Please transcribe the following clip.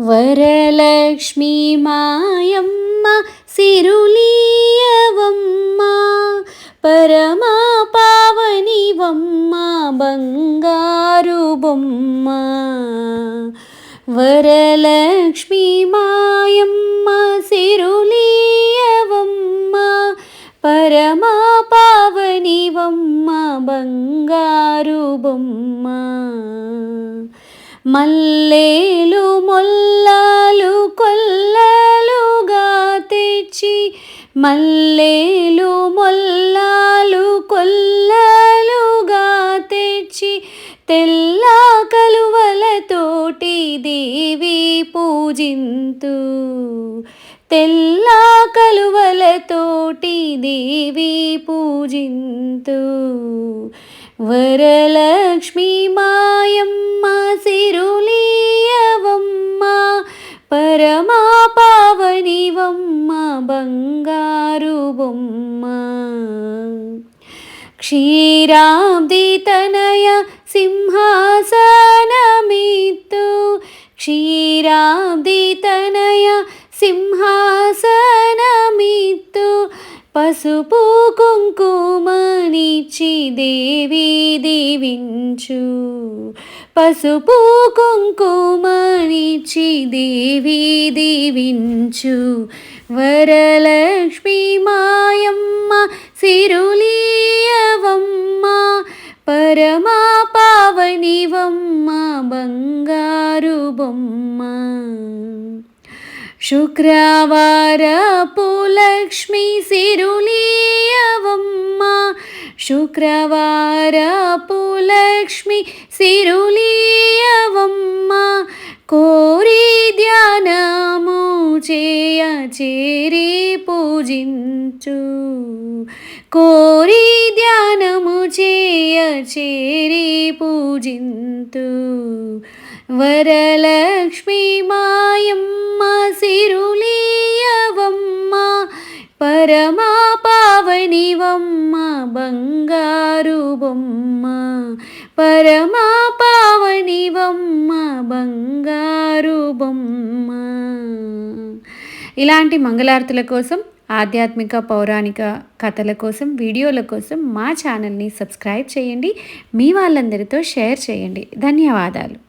వరలక్ష్మీ మాయమ్మ సిరులీయవమ్మ పరమా పావనివమ్మ బంగారు బొమ్మ. వరలక్ష్మీ మాయమ్మ సిరులీయవమ్మ పరమా పావనివమ్మ బంగారు బొమ్మ. మల్లేలు మొల్లాలు కొల్లలుగా తెచ్చి మల్లేలు మొల్లాలు కొల్లలుగా తెచ్చి తెల్ల కలువలతోటి దేవి పూజింతు. తెల్ల కలువలతోటి దేవి పూజింతు. వరలక్ష్మీ మాయమ్మ పరమా పావనివమ్మ బంగారు బొమ్మ క్షీరాబ్ది తనయ సింహాసనమిత్తు క్షీరాబ్ది తనయ సింహాసనమిత్తు పసుపు కుంకుమనిచ్చి దేవి దీవించు. పసుపు కుంకుమనిచ్చి దేవి దీవించు. వరలక్ష్మి మాయమ్మ సిరులీయవమ్మ పరమా పావనివమ్మ బంగారు బొమ్మ. శుక్రవారపు లక్ష్మి సిరులీయవమ్మ శుక్రవారపు లక్ష్మి సిరులీయవమ్మ కోరి ధ్యానము చేయ చేరి పూజించు కోరి ధ్యానము చేయ చేరి పూజింతు వరలక్ష్మి మాయమ్మ సిరులీయవమ్మ పరమా పావనివమ్మ బంగారు బొమ్మ పరమా పావనివమ్మ బంగారు బొమ్మ ఇలాంటి మంగళారతుల కోసం ఆధ్యాత్మిక పౌరాణిక కథల కోసం వీడియోల కోసం మా ఛానల్ని సబ్స్క్రైబ్ చేయండి మీ వాళ్ళందరితో షేర్ చేయండి. ధన్యవాదాలు.